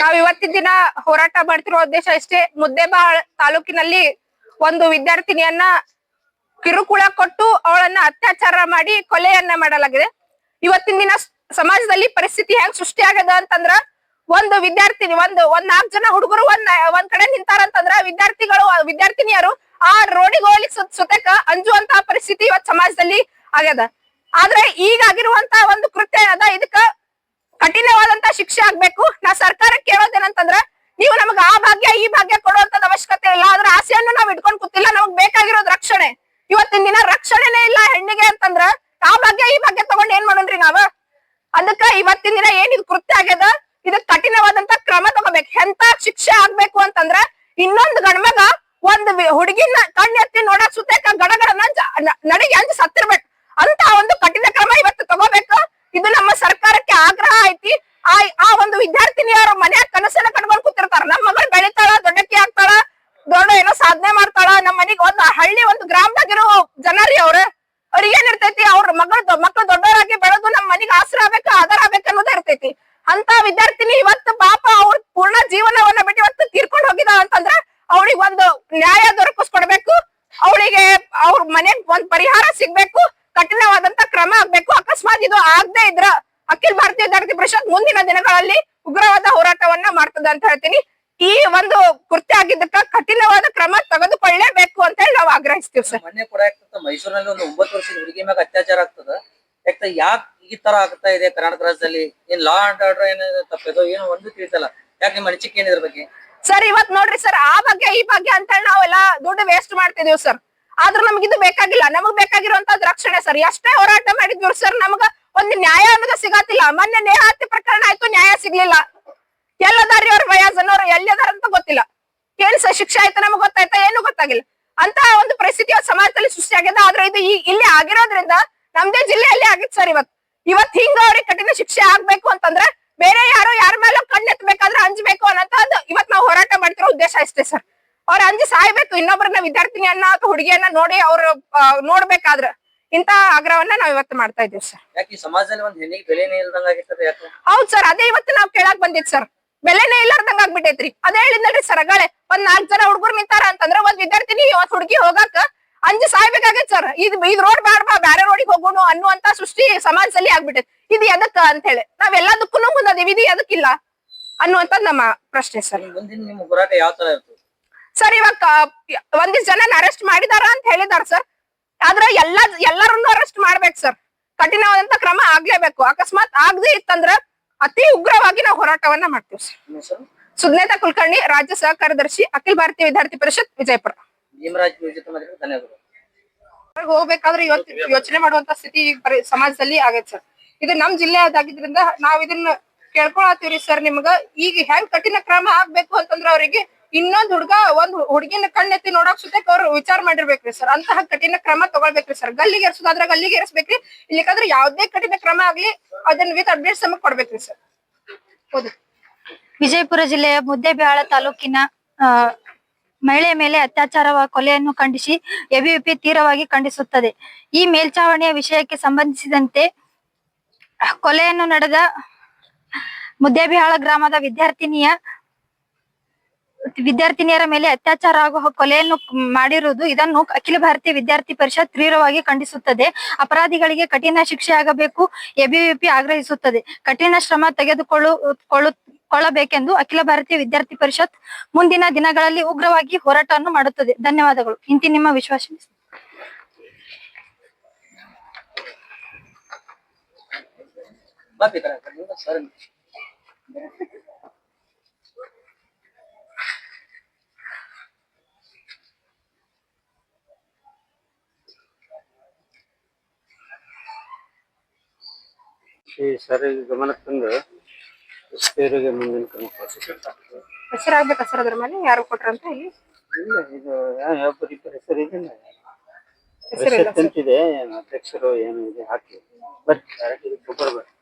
ನಾವ್ ಇವತ್ತಿನ ದಿನ ಹೋರಾಟ ಮಾಡ್ತಿರೋ ಉದ್ದೇಶ ಅಷ್ಟೇ ಮುದ್ದೇಬಾಳ್ ತಾಲೂಕಿನಲ್ಲಿ ಒಂದು ವಿದ್ಯಾರ್ಥಿನಿಯನ್ನ ಕಿರುಕುಳ ಕೊಟ್ಟು ಅವಳನ್ನ ಅತ್ಯಾಚಾರ ಮಾಡಿ ಕೊಲೆಯನ್ನ ಮಾಡಲಾಗಿದೆ. ಇವತ್ತಿನ ದಿನ ಸಮಾಜದಲ್ಲಿ ಪರಿಸ್ಥಿತಿ ಹೆಂಗ್ ಸೃಷ್ಟಿ ಆಗದ ಅಂತಂದ್ರ ಒಂದು ವಿದ್ಯಾರ್ಥಿನಿ, ಒಂದು, ಒಂದ್ ನಾಲ್ಕ್ ಜನ ಹುಡುಗರು ಒಂದ್ ಒಂದ್ ಕಡೆ ನಿಂತಾರಂತಂದ್ರ ವಿದ್ಯಾರ್ಥಿಗಳು, ವಿದ್ಯಾರ್ಥಿನಿಯರು ಆ ರೋಡಿಗೆ ಸುತ್ ಸುತ್ತಕ ಅಂಜುವಂತ ಪರಿಸ್ಥಿತಿ ಇವತ್ ಸಮಾಜದಲ್ಲಿ ಆಗ್ಯದ. ಆದ್ರೆ ಈಗಾಗಿರುವಂತ ಒಂದು ಕೃತ್ಯ ಏನದ? ಇದಕ್ಕ ಕಠಿಣವಾದಂತ ಶಿಕ್ಷೆ ಆಗ್ಬೇಕು. ನಾ ಸರ್ಕಾರ ಕೇಳೋದೇನಂತಂದ್ರ ನೀವು ನಮಗ ಆ ಭಾಗ್ಯ, ಈ ಭಾಗ್ಯ ಕೊಡುವಂತದ ಅವಶ್ಯಕತೆ ಇಲ್ಲ ಅದ್ರ ಆಸೆಯನ್ನು ನಾವ್ ಇಟ್ಕೊಂಡ್ ಕೂತಿಲ್ಲ ನಮಗ್ ಬೇಕಾಗಿರೋದ್ ರಕ್ಷಣೆ ಇವತ್ತಿನ ದಿನ ರಕ್ಷಣೆನೇ ಇಲ್ಲ ಹೆಣ್ಣಿಗೆ ಅಂತಂದ್ರ ಆ ಬಗ್ಗೆ ಈ ಭಾಗ್ಯ ತಗೊಂಡ್ ಏನ್ ಮಾಡೋಣ್ರಿ ನಾವ? ಅದಕ್ಕ ಇವತ್ತಿನ ದಿನ ಏನ್ ಇದು ಕೃತ್ಯ ಆಗ್ಯದ? ಇದಕ್ ಕಠಿಣವಾದಂತ ಕ್ರಮ ತಗೋಬೇಕು. ಎಂತ ಶಿಕ್ಷೆ ಆಗ್ಬೇಕು ಅಂತಂದ್ರ ಇನ್ನೊಂದ್ ಗಣಮಗ ಒಂದ್ ಹುಡುಗಿನ ಕಣ್ಣೆತ್ತಿ ನೋಡಕ್ ಸುತ್ತಕ ಗಡಗಡನ ನಡಿಗೆ ಅಂಜ್ ಸತ್ತಿರ್ಬೇಕು. ಅಂತ ಒಂದು ಕಠಿಣ ಕ್ರಮ ಇವತ್ತು ತಗೋಬೇಕು. ಇದು ನಮ್ಮ ಸರ್ಕಾರಕ್ಕೆ ಆಗ್ರಹ ಐತಿ. ಆ ಆ ಒಂದು ವಿದ್ಯಾರ್ಥಿನಿಯರ ಮನ್ಯಾಗ ಕನಸನ್ನ ಕಟ್ಕೊಂಡ್ ಕೂತಿರ್ತಾರ. ನಮ್ಮ ಮಗಳು ಬೆಳಿತಾಳ, ದೊಡ್ಡಕ್ಕಿ ಆಗ್ತಾಳ, ದೊಡ್ಡ ಏನೋ ಸಾಧನೆ ಮಾಡ್ತಾಳ, ನಮ್ಮ ಮನೆಗೆ ಒಂದ್ ಹಳ್ಳಿ, ಒಂದು ಗ್ರಾಮದಾಗಿರೋ ಜನರಿ ಅವ್ರ. ಅವ್ರಿಗೆ ಏನಿರ್ತೈತಿ ಅವ್ರ ಮಗಳ ಮಕ್ಕಳು ದೊಡ್ಡವರಾಗಿ ಬೆಳೆದು ನಮ್ ಮನೆಗೆ ಆಸರ ಆಗ್ಬೇಕ, ಆಧಾರ ಆಗ್ಬೇಕ ಅನ್ನೋದೇ ಇರ್ತೈತಿ. ಅಂತ ವಿದ್ಯಾರ್ಥಿನಿ ಇವತ್ತು ಪಾಪ ಅವ್ರ ಪೂರ್ಣ ಜೀವನವನ್ನ ಬಿಟ್ಟು ಇವತ್ತು ತೀರ್ಕೊಂಡು ಹೋಗಿದ ಅಂತಂದ್ರ ಅವಳಿಗೆ ಒಂದು ನ್ಯಾಯ ದೊರಕಿಸ್ಕೊಡ್ಬೇಕು. ಅವಳಿಗೆ ಅವ್ರ ಮನೆಗ್ ಒಂದ್ ಪರಿಹಾರ ಸಿಗ್ಬೇಕು. ಕಠಿಣವಾದಂತ ಕ್ರಮ ಆಗ್ಬೇಕು. ಅಕಸ್ಮಾತ್ ಇದು ಆಗದೆ ಇದ್ರ ಅಖಿಲ ಭಾರತೀಯ ವಿದ್ಯಾರ್ಥಿ ಪರಿಷತ್ ಮುಂದಿನ ದಿನಗಳಲ್ಲಿ ಉಗ್ರವಾದ ಹೋರಾಟವನ್ನ ಮಾಡ್ತದ ಅಂತ ಹೇಳ್ತೀನಿ. ಈ ಒಂದು ಕೃತ್ಯ ಆಗಿದ್ದಕ್ಕ ಕಠಿಣವಾದ ಕ್ರಮ ತೆಗೆದುಕೊಳ್ಳೇಬೇಕು ಅಂತ ಹೇಳಿ ನಾವು ಆಗ್ರಹಿಸ್ತೀವಿ ಸರ್. ಮೊನ್ನೆ ಕೂಡ ಆಗ್ತದೆ ಮೈಸೂರಿನಲ್ಲಿ ಒಂದು ಒಂಬತ್ತು ವರ್ಷದ ಹುಡುಗಿ ಮ್ಯಾಗ ಅತ್ಯಾಚಾರ ಆಗ್ತದ. ಯಾಕ ಯಾಕೆ ಈ ತರ ಆಗ್ತಾ ಇದೆ ಕರ್ನಾಟಕ ರಾಜ್ಯದಲ್ಲಿ? ಏನ್ ಲಾ ಅಂಡ್ ಆರ್ಡರ್ ಏನ ತಪ್ಪಿದೋ ಏನೋ ಒಂದು ತಿಳಿಸಲ್ಲ ಯಾಕೆ ನಿಮ್ಮ ಅನಿಸಿಕೆ ಏನಿದ್ರ ಬಗ್ಗೆ? ಸರ್ ಇವತ್ ನೋಡ್ರಿ ಸರ್ ಆ ಬಗ್ಗೆ ಈ ಬಗ್ಗೆ ಅಂತ ಹೇಳಿ ನಾವೆಲ್ಲ ದುಡ್ಡು ವೇಸ್ಟ್ ಮಾಡ್ತಿದೀವಿ ಸರ್. ಆದ್ರೂ ನಮ್ಗೆ ಇದು ಬೇಕಾಗಿಲ್ಲ. ನಮಗ್ ಬೇಕಾಗಿರುವಂತದ್ ರಕ್ಷಣೆ ಸರ್. ಎಷ್ಟೇ ಹೋರಾಟ ಮಾಡಿದ್ವಿ ಸರ್ ನಮಗ ಒಂದು ನ್ಯಾಯ ಅನ್ನೋದು ಸಿಗತ್ತಿಲ್ಲ. ಮೊನ್ನೆ ನೇಹಾತಿ ಪ್ರಕರಣ ಆಯ್ತು ನ್ಯಾಯ ಸಿಗ್ಲಿಲ್ಲ. ಎಲ್ಲದಾರಿ ಅವ್ರ ವಯಾಜನವ್ರು ಎಲ್ಲದಾರ ಅಂತ ಗೊತ್ತಿಲ್ಲ. ಸರ್ ಶಿಕ್ಷೆ ಆಯ್ತು ನಮಗ್ ಗೊತ್ತಾಯ್ತಾ ಏನು ಗೊತ್ತಾಗಿಲ್ಲ. ಅಂತ ಒಂದು ಪರಿಸ್ಥಿತಿ ಇವತ್ತು ಸಮಾಜದಲ್ಲಿ ಸೃಷ್ಟಿ ಆಗ್ಯದ ಆದ್ರೆ ಇದು ಈ ಇಲ್ಲಿ ಆಗಿರೋದ್ರಿಂದ ನಮ್ದೇ ಜಿಲ್ಲೆಯಲ್ಲಿ ಆಗಿತ್ತು ಸರ್ ಇವತ್. ಇವತ್ ಹಿಂಗ ಅವ್ರಿಗೆ ಕಠಿಣ ಶಿಕ್ಷೆ ಆಗ್ಬೇಕು ಅಂತಂದ್ರೆ ಬೇರೆ ಯಾರೋ ಯಾರ ಮೇಲೆ ಕಣ್ಣೆತ್ತಬೇಕಾದ್ರೆ ಅಂಜಬೇಕು ಅದು ಇವತ್ ನಾವು ಹೋರಾಟ ಮಾಡ್ತಿರೋ ಉದ್ದೇಶ ಅಷ್ಟೇ ಸರ್. ಅವ್ರ ಅಂಜಿ ಸಾಯ್ಬೇಕು. ಇನ್ನೊಬ್ಬರನ್ನ ವಿದ್ಯಾರ್ಥಿನಿಯನ್ನ ಅಥವಾ ಹುಡುಗಿಯನ್ನ ನೋಡಿ ಅವ್ರು ನೋಡ್ಬೇಕಾದ್ರ ಇಂತ ಆಗ್ರಹವನ್ನ ನಾವ್ ಇವತ್ತು ಮಾಡ್ತಾ ಇದೀವಿ ಸರ್. ಹೌದ್ ಸರ್. ಅದೇ ಇವತ್ತು ನಾವ್ ಕೇಳಾಕ್ ಬಂದಿದ್ ಸರ್. ಬೆಲೆನೇ ಇಲ್ಲಾರ್ದಂಗ ಆಗ್ಬಿಟ್ಟೈತ್ರಿ. ಅದ ಹೇಳಿದ್ನಲ್ರಿ ಸರ್ ಅಗಾಳೆ ಒಂದ್ ನಾಲ್ಕ್ ಜನ ಹುಡುಗರು ನಿಂತಾರ ಅಂತಂದ್ರ ಒಂದ್ ವಿದ್ಯಾರ್ಥಿನಿ ಒಂದ್ ಹುಡುಗಿ ಹೋಗಾಕ ಅಂಜು ಸಾಯ್ಬೇಕಾಗೈತ್ ಸರ್ ಇದ್ ಇದ್ ರೋಡ್ ಬಾಡ್ಬಾ ಬಾ ಬ್ಯಾರೆ ರೋಡಿಗೆ ಹೋಗೋಣ ಅನ್ನುವಂತ ಸೃಷ್ಟಿ ಸಮಾಜದಲ್ಲಿ ಆಗ್ಬಿಟ್ಟೈತಿ. ಇದು ಎದಕ್ಕ ಅಂತ ಹೇಳಿ. ನಾವೆಲ್ಲದಕ್ಕೂ ಮುಂದಿವಿ ಮುಂದದೀವಿ ಇದು ಎದಕ್ಕಿಲ್ಲ ಅನ್ನುವಂತ ನಮ್ಮ ಪ್ರಶ್ನೆ ಸರ್ ಸರ್ ಇವಾಗ ಒಂದಿಷ್ಟು ಒಂದಿಷ್ಟ್ ಜನ ಅರೆಸ್ಟ್ ಮಾಡಿದಾರ ಅಂತ ಹೇಳಿದಾರ ಸರ್ ಆದ್ರ ಎಲ್ಲಾ ಎಲ್ಲರನ್ನು ಅರೆಸ್ಟ್ ಮಾಡ್ಬೇಕು ಸರ್ ಕಠಿಣವಾದಂತ ಕ್ರಮ ಆಗ್ಲೇಬೇಕು. ಅಕಸ್ಮಾತ್ ಆಗದೆ ಇತ್ತಂದ್ರ ಅತಿ ಉಗ್ರವಾಗಿ ನಾವು ಹೋರಾಟವನ್ನ ಮಾಡ್ತೀವಿ ಸರ್. ಸುಜ್ಞಾತ ಕುಲಕರ್ಣಿ ರಾಜ್ಯ ಸಹಕಾರದರ್ಶಿ ಅಖಿಲ ಭಾರತೀಯ ವಿದ್ಯಾರ್ಥಿ ಪರಿಷತ್ ವಿಜಯಪುರ. ಹೋಗ್ಬೇಕಾದ್ರೆ ಇವತ್ತು ಯೋಚನೆ ಮಾಡುವಂತ ಸ್ಥಿತಿ ಸಮಾಜದಲ್ಲಿ ಆಗೈತೆ ಸರ್. ಇದು ನಮ್ ಜಿಲ್ಲೆಯದಾಗಿದ್ರಿಂದ ನಾವ್ ಇದನ್ನ ಕೇಳ್ಕೊಳತೀವ್ರಿ ಸರ್ ನಿಮ್ಗ. ಈಗ ಹೆಂಗ್ ಕಠಿಣ ಕ್ರಮ ಆಗ್ಬೇಕು ಅಂತಂದ್ರ ಅವರಿಗೆ ಇನ್ನೊಂದ್ ಹುಡ್ಗ ಒಂದ್ ಹುಡುಗಿನ ಕಣ್ಣೆತ್ತಿ ನೋಡಕ್ ಸುತ್ತ ಅವ್ರು ವಿಚಾರ ಮಾಡಿರ್ಬೇಕ್ರಿ ಸರ್. ಅಂತಹ ಕಠಿಣ ಕ್ರಮ ತಗೊಳ್ಬೇಕ್ರಿ ಸರ್. ಗಲ್ಲಿಗೆ ಎರ್ಸೋದಾದ್ರ ಗಲ್ಲಿಗೆ ಎರ್ಸ್ಬೇಕ್ರಿ ಇಲ್ಲಿಕಂದ್ರೆ ಯಾವ್ದೇ ಕಠಿಣ ಕ್ರಮ ಆಗ್ಲಿ ಅದನ್ನ ವಿತ್ ಅಪ್ಡೇಟ್ಸ್ ನಮಗ್ ಕೊಡ್ಬೇಕ್ರಿ ಸರ್. ಹೌದು. ವಿಜಯಪುರ ಜಿಲ್ಲೆಯ ಮುದ್ದೇಬಿಹಾಳ ತಾಲೂಕಿನ ಮಹಿಳೆಯ ಮೇಲೆ ಅತ್ಯಾಚಾರ ಕೊಲೆಯನ್ನು ಖಂಡಿಸಿ ಎಬಿವಿಪಿ ತೀರವಾಗಿ ಖಂಡಿಸುತ್ತದೆ. ಈ ಮೇಲ್ಚಾವಣಿಯ ವಿಷಯಕ್ಕೆ ಸಂಬಂಧಿಸಿದಂತೆ ಕೊಲೆಯನ್ನು ನಡೆದ ಮುದ್ದೇಬಿಹಾಳ ಗ್ರಾಮದ ವಿದ್ಯಾರ್ಥಿನಿಯ ವಿದ್ಯಾರ್ಥಿನಿಯರ ಮೇಲೆ ಅತ್ಯಾಚಾರ ಹಾಗೂ ಕೊಲೆಯನ್ನು ಮಾಡಿರುವುದು ಇದನ್ನು ಅಖಿಲ ಭಾರತೀಯ ವಿದ್ಯಾರ್ಥಿ ಪರಿಷತ್ ತೀವ್ರವಾಗಿ ಖಂಡಿಸುತ್ತದೆ. ಅಪರಾಧಿಗಳಿಗೆ ಕಠಿಣ ಶಿಕ್ಷೆ ಆಗಬೇಕು, ಎಬಿವಿಪಿ ಆಗ್ರಹಿಸುತ್ತದೆ. ಕಠಿಣ ಶ್ರಮ ತೆಗೆದುಕೊಳ್ಳು, ಕೊಳ್ಳು, ಕೊಳ್ಳಬೇಕೆಂದು ಅಖಿಲ ಭಾರತೀಯ ವಿದ್ಯಾರ್ಥಿ ಪರಿಷತ್ ಮುಂದಿನ ದಿನಗಳಲ್ಲಿ ಉಗ್ರವಾಗಿ ಹೋರಾಟವನ್ನು ಮಾಡುತ್ತದೆ. ಧನ್ಯವಾದಗಳು. ಇಂತಿ ನಿಮ್ಮ ವಿಶ್ವಾಸ ಬಾಪಿ ಕಡೆ ಆ ಕಡೆ ನಿಂಗೆ ಸರ್ ಈ ಸರಿ ಗಮನಕ್ಕೆ ತಂದು ಸೇರಿಗೆ ಮುಂದಿನ ಕ್ರಮ ಕೊಡ್ಬೇಕು. ಹೆಸರಾಗ್ಬೇಕು ಸರ್ ಅದ್ರ ಮೇಲೆ? ಯಾರು ಕೊಟ್ರಂತ ಇಲ್ಲಿ? ಇಲ್ಲ ಇದು ಯಾವ ಇಬ್ಬರು ಹೆಸರು ಇದೆಯಲ್ಲ ಹೆಸರಿಲ್ಲ ಅಂತಿದೆ ಏನು ಅಧ್ಯಕ್ಷರು ಏನು ಇದೆ ಹಾಕಿ ಬರ್ರಿ ಡೈರೆಕ್ಟ್ ಇದಕ್ಕೆ ಬರ್ರಿ